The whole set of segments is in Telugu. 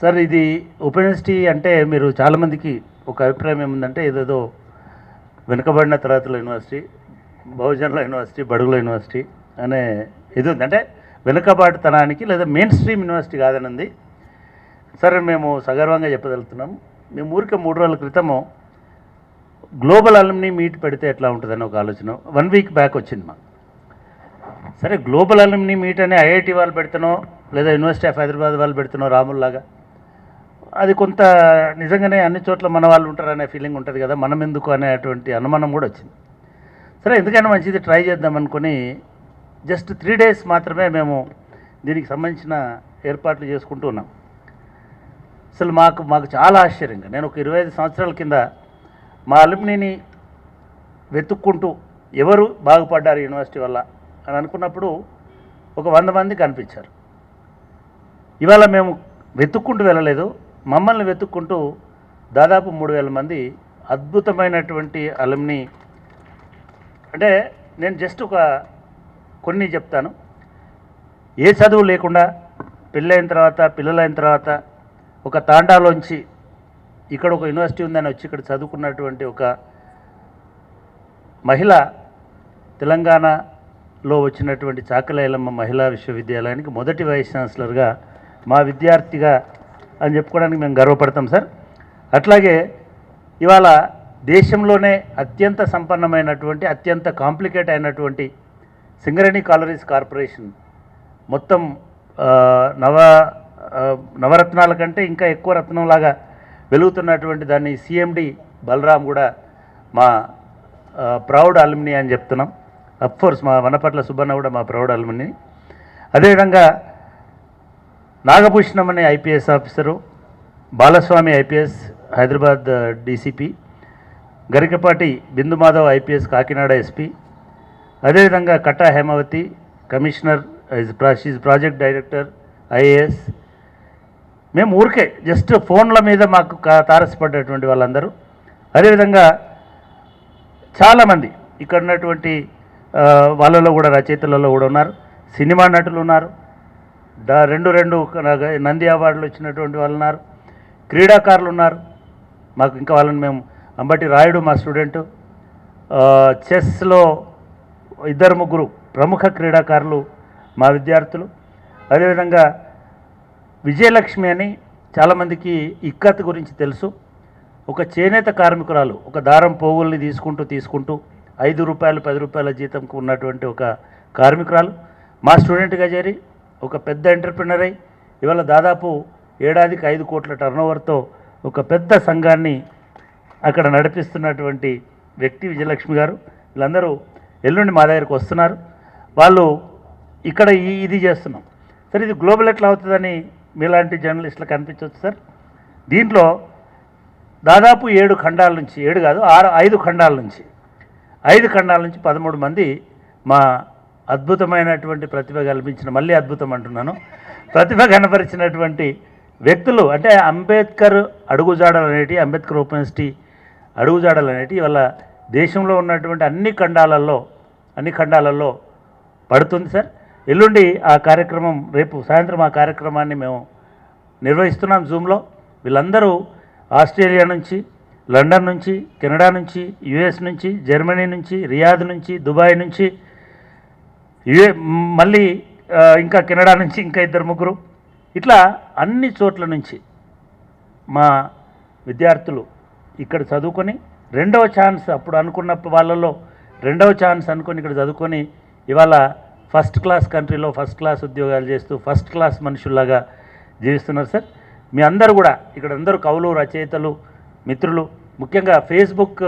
సార్ ఇది ఓపెన్ అంటే మీరు చాలామందికి ఒక అభిప్రాయం ఏముందంటే ఏదేదో వెనుకబడిన తరగతుల యూనివర్సిటీ బహుజనుల యూనివర్సిటీ బడుగుల యూనివర్సిటీ అనే ఇది ఉంది. అంటే వెనుకబాటుతనానికి లేదా మెయిన్ స్ట్రీమ్ యూనివర్సిటీ కాదని ఉంది. సరే మేము సగర్వంగా చెప్పగలుగుతున్నాం. మేము ఊరికే మూడు రోజుల క్రితము గ్లోబల్ అలమ్ని మీట్ పెడితే ఎట్లా ఉంటుందని ఒక ఆలోచన. వన్ వీక్ బ్యాక్ వచ్చింది మాకు. సరే గ్లోబల్ అల్యూమినీ మీట్ అని ఐఐటి వాళ్ళు పెడుతున్నాం లేదా యూనివర్సిటీ ఆఫ్ హైదరాబాద్ వాళ్ళు పెడుతున్నాం రాముల్లాగా అది కొంత నిజంగానే అన్ని చోట్ల మన వాళ్ళు ఉంటారనే ఫీలింగ్ ఉంటుంది కదా మనం ఎందుకు అనేటువంటి అనుమానం కూడా వచ్చింది. సరే ఎందుకైనా మంచిది ట్రై చేద్దాం అనుకుని జస్ట్ త్రీ డేస్ మాత్రమే మేము దీనికి సంబంధించిన ఏర్పాట్లు చేసుకుంటూ ఉన్నాం. అసలు మాకు మాకు చాలా ఆశ్చర్యంగా నేను ఒక ఇరవై ఐదు సంవత్సరాల కింద మా అలుమినీని వెతుక్కుంటూ ఎవరు బాగుపడ్డారు యూనివర్సిటీ వల్ల అని అనుకున్నప్పుడు ఒక వంద మంది కనిపించారు. ఇవాళ మేము వెతుక్కుంటూ వెళ్ళలేదు మమ్మల్ని వెతుక్కుంటూ దాదాపు మూడు వేల మంది అద్భుతమైనటువంటి అలుమిని అంటే నేను జస్ట్ ఒక కొన్ని చెప్తాను. ఏ చదువు లేకుండా పెళ్ళైన తర్వాత పిల్లలైన తర్వాత ఒక తాండాలోంచి ఇక్కడ ఒక యూనివర్సిటీ ఉందని వచ్చి ఇక్కడ చదువుకున్నటువంటి ఒక మహిళ తెలంగాణలో వచ్చినటువంటి చాకలేలమ్మ మహిళా విశ్వవిద్యాలయానికి మొదటి వైస్ ఛాన్సలర్గా మా విద్యార్థిగా అని చెప్పుకోవడానికి మేము గర్వపడతాం సార్. అట్లాగే ఇవాళ దేశంలోనే అత్యంత సంపన్నమైనటువంటి అత్యంత కాంప్లికేట్ అయినటువంటి సింగరేణి కాలరీస్ కార్పొరేషన్ మొత్తం నవ నవరత్నాల కంటే ఇంకా ఎక్కువ రత్నంలాగా వెలుగుతున్నటువంటి దాన్ని సిఎండి బలరాం కూడా మా ప్రౌడ్ అల్మిని అని చెప్తున్నాం. అఫ్కోర్స్ మా వనపట్ల సుబ్బన్న కూడా మా ప్రౌడ్ అల్మిని. అదేవిధంగా నాగభూషణం అనే IPS officer Balaswamy IPS Hyderabad DCP Garikapati Bindu Madhav IPS Kakinada SP అదేవిధంగా కట్టా హేమావతి కమిషనర్ ఇస్ షీజ్ ప్రాజెక్ట్ డైరెక్టర్ ఐఏఎస్. మేము ఊరికే జస్ట్ ఫోన్ల మీద మాకు తారసపడ్డటువంటి వాళ్ళందరూ. అదేవిధంగా చాలామంది ఇక్కడ ఉన్నటువంటి వాళ్ళలో కూడా రచయితలలో కూడా ఉన్నారు. సినిమా నటులు ఉన్నారు. దా రెండు రెండు నంది అవార్డులు వచ్చినటువంటి వాళ్ళు ఉన్నారు. క్రీడాకారులు ఉన్నారు. మాకు ఇంకా వాళ్ళని మేము అంబటి రాయుడు మా స్టూడెంటు. చెస్లో ఇద్దరు ముగ్గురు ప్రముఖ క్రీడాకారులు మా విద్యార్థులు. అదేవిధంగా విజయలక్ష్మి అని చాలామందికి ఇక్కత్ గురించి తెలుసు. ఒక చేనేత కార్మికురాలు ఒక దారం పోగుల్ని తీసుకుంటూ తీసుకుంటూ ఐదు రూపాయలు పది రూపాయల జీతంకు ఉన్నటువంటి ఒక కార్మికురాలు. మా స్టూడెంట్గా చేరి ఒక పెద్ద ఎంటర్ప్రినర్ అయి ఇవాళ దాదాపు ఏడాదికి ఐదు కోట్ల టర్నోవర్తో ఒక పెద్ద సంఘాన్ని అక్కడ నడిపిస్తున్నటువంటి వ్యక్తి విజయలక్ష్మి గారు. వీళ్ళందరూ ఎల్లుండి మా దగ్గరకు వస్తున్నారు. వాళ్ళు ఇక్కడ ఈ ఇది చేస్తున్నాం. సార్ ఇది గ్లోబల్ ఎట్లా అవుతుందని మీలాంటి జర్నలిస్టులకు అనిపించవచ్చు సార్. దీంట్లో దాదాపు ఏడు ఖండాల నుంచి ఏడు కాదు ఆరు ఐదు ఖండాల నుంచి ఐదు ఖండాల నుంచి పదమూడు మంది మా అద్భుతమైనటువంటి ప్రతిభ కల్పించిన మళ్ళీ అద్భుతం అంటున్నాను. ప్రతిభ కనపరిచినటువంటి వ్యక్తులు అంటే అంబేద్కర్ అడుగుజాడలు అనేటి అంబేద్కర్ ఓపెన్ యూనివర్సిటీ అడుగుజాడలు అనేటి ఇవాళ దేశంలో ఉన్నటువంటి అన్ని ఖండాలలో అన్ని ఖండాలలో పడుతుంది సార్. ఎల్లుండి ఆ కార్యక్రమం రేపు సాయంత్రం ఆ కార్యక్రమాన్ని మేము నిర్వహిస్తున్నాం జూమ్లో వీళ్ళందరూ ఆస్ట్రేలియా నుంచి లండన్ నుంచి కెనడా నుంచి యుఎస్ నుంచి జర్మనీ నుంచి రియాద్ నుంచి దుబాయ్ నుంచి ఇవే మళ్ళీ ఇంకా కెనడా నుంచి ఇంకా ఇద్దరు ముగ్గురు. ఇట్లా అన్ని చోట్ల నుంచి మా విద్యార్థులు ఇక్కడ చదువుకొని రెండవ ఛాన్స్ అప్పుడు అనుకున్న వాళ్ళలో రెండవ ఛాన్స్ అనుకొని ఇక్కడ చదువుకొని ఇవాళ ఫస్ట్ క్లాస్ కంట్రీలో ఫస్ట్ క్లాస్ ఉద్యోగాలు చేస్తూ ఫస్ట్ క్లాస్ మనుషుల్లాగా జీవిస్తున్నారు సార్. మీ అందరూ కూడా ఇక్కడ అందరూ కవులు రచయితలు మిత్రులు ముఖ్యంగా ఫేస్బుక్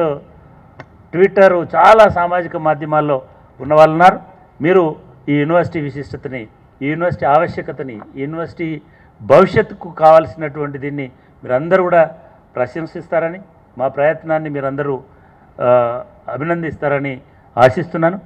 ట్విట్టర్ చాలా సామాజిక మాధ్యమాల్లో ఉన్న వాళ్ళు ఉన్నారు. మీరు ఈ యూనివర్సిటీ విశిష్టతని ఈ యూనివర్సిటీ ఆవశ్యకతని యూనివర్సిటీ భవిష్యత్తుకు కావాల్సినటువంటి దీన్ని మీరందరూ కూడా ప్రశంసిస్తారని మా ప్రయత్నాన్ని మీరందరూ అభినందిస్తారని ఆశిస్తున్నాను.